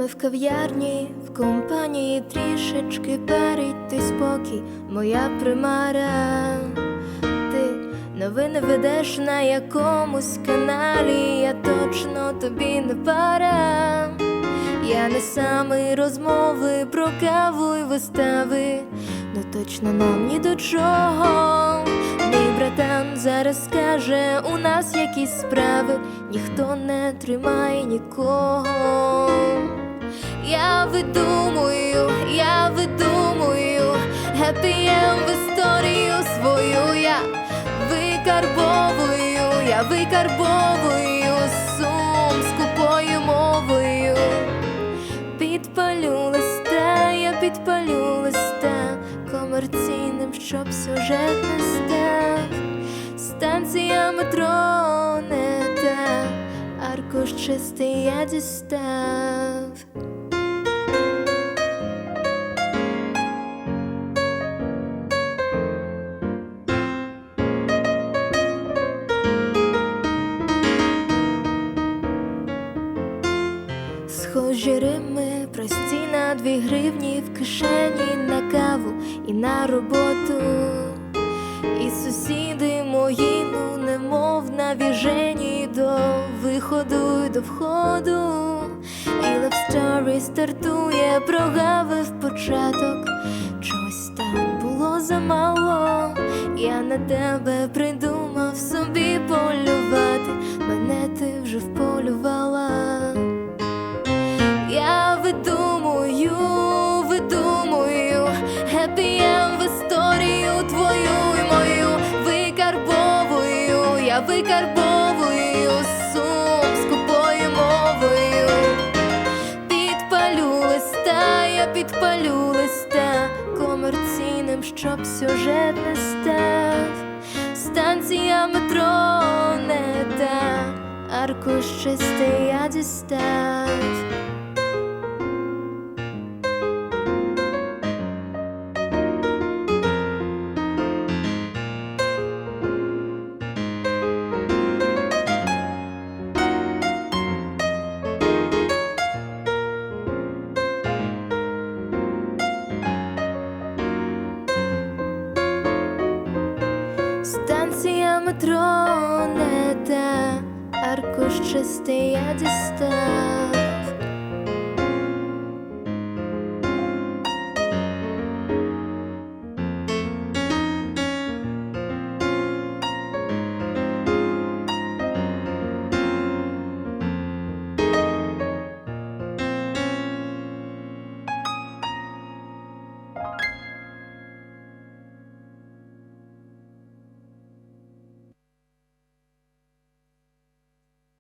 Ми в кав'ярні, в компанії трішечки перейти спокій, моя примара. Ти новини ведеш на якомусь каналі, я точно тобі не пара. Я не саме розмови про каву і вистави, ну точно нам ні до чого. Мій братан зараз скаже, у нас якісь справи, ніхто не тримає нікого. Я видумую, я видумую, гепієм в історію свою я викарбовую, я викарбовую сум скупою мовою. Підпалю листа, я підпалю листа комерційним, щоб сюжет не став. Станція метро не та, аркуш чистий я дістав. Схожі рими, прості на дві гривні в кишені на каву і на роботу. І сусіди мої, ну немов навіжені до виходу й до входу. І love story стартує, прогавив початок. Чогось там було замало. Я на тебе придумав собі полювати. Я викарбовую сум скупою мовою. Підпалю листа, я підпалю листа комерційним, щоб сюжет не став. Станція метро не та, аркуш чистий я дістав. Метро не те, аркуш чистий я дістав.